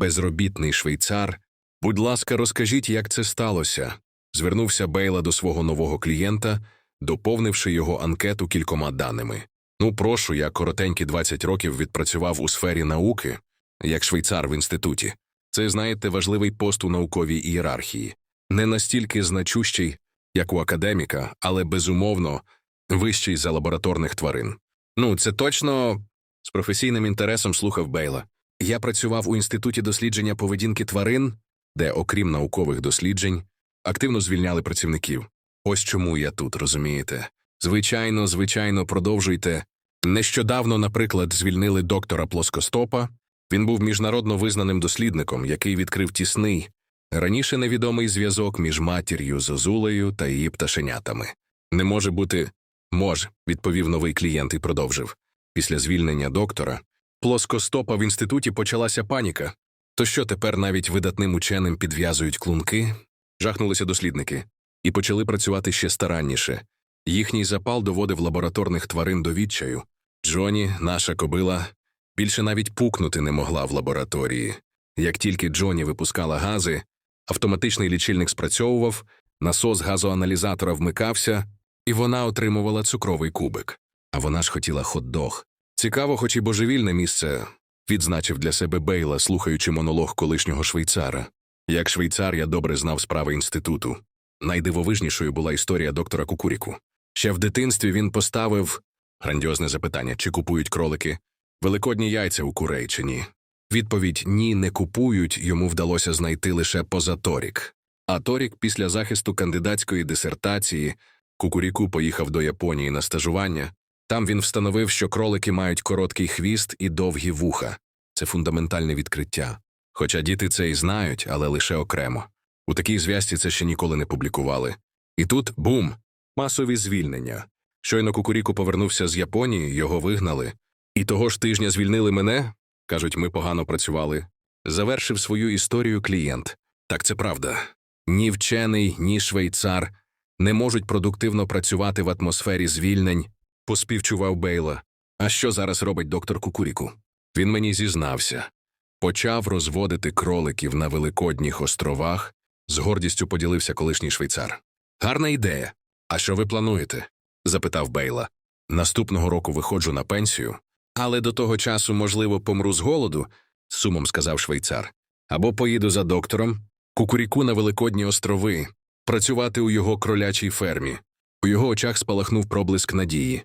безробітний швейцар. Будь ласка, розкажіть, як це сталося. Звернувся Бейла до свого нового клієнта, доповнивши його анкету кількома даними. Ну, прошу, я коротенькі 20 років відпрацював у сфері науки, як швейцар в інституті. Це, знаєте, важливий пост у науковій ієрархії. Не настільки значущий, як у академіка, але безумовно вищий за лабораторних тварин. Ну, це точно з професійним інтересом слухав Бейла. Я працював у інституті дослідження поведінки тварин, де, окрім наукових досліджень, активно звільняли працівників. Ось чому я тут, розумієте? Звичайно, звичайно, продовжуйте. Нещодавно, наприклад, звільнили доктора плоскостопа. Він був міжнародно визнаним дослідником, який відкрив тісний, раніше невідомий зв'язок між матір'ю Зозулею та її пташенятами. Не може бути. Може, відповів новий клієнт і продовжив. Після звільнення доктора плоскостопа в інституті почалася паніка. То що тепер навіть видатним ученим підв'язують клунки? Жахнулися дослідники і почали працювати ще старанніше. Їхній запал доводив лабораторних тварин до відчаю. Джоні, наша кобила, більше навіть пукнути не могла в лабораторії. Як тільки Джоні випускала гази, автоматичний лічильник спрацьовував, насос газоаналізатора вмикався, і вона отримувала цукровий кубик. А вона ж хотіла хот-дог. Цікаво, хоч і божевільне місце, відзначив для себе Бейла, слухаючи монолог колишнього швейцара. Як швейцар я добре знав справи інституту. Найдивовижнішою була історія доктора Кукуріку. Ще в дитинстві він поставив грандіозне запитання, чи купують кролики великодні яйця у курей чи ні. Відповідь ні, не купують йому вдалося знайти лише позаторік. А торік, після захисту кандидатської дисертації, Кукуріку поїхав до Японії на стажування. Там він встановив, що кролики мають короткий хвіст і довгі вуха. Це фундаментальне відкриття. Хоча діти це і знають, але лише окремо. У такій зв'язці це ще ніколи не публікували. І тут бум! Масові звільнення. Щойно Кукуріку повернувся з Японії, його вигнали. І того ж тижня звільнили мене. Кажуть, ми погано працювали. Завершив свою історію клієнт. Так це правда. Ні вчений, ні швейцар не можуть продуктивно працювати в атмосфері звільнень, поспівчував Бейла. А що зараз робить доктор Кукуріку? Він мені зізнався. Почав розводити кроликів на Великодніх островах, з гордістю поділився колишній швейцар. Гарна ідея. А що ви плануєте? запитав Бейла. Наступного року виходжу на пенсію, але до того часу, можливо, помру з голоду, сумом сказав швейцар. Або поїду за доктором, кукуріку на Великодні острови, працювати у його кролячій фермі. У його очах спалахнув проблиск надії.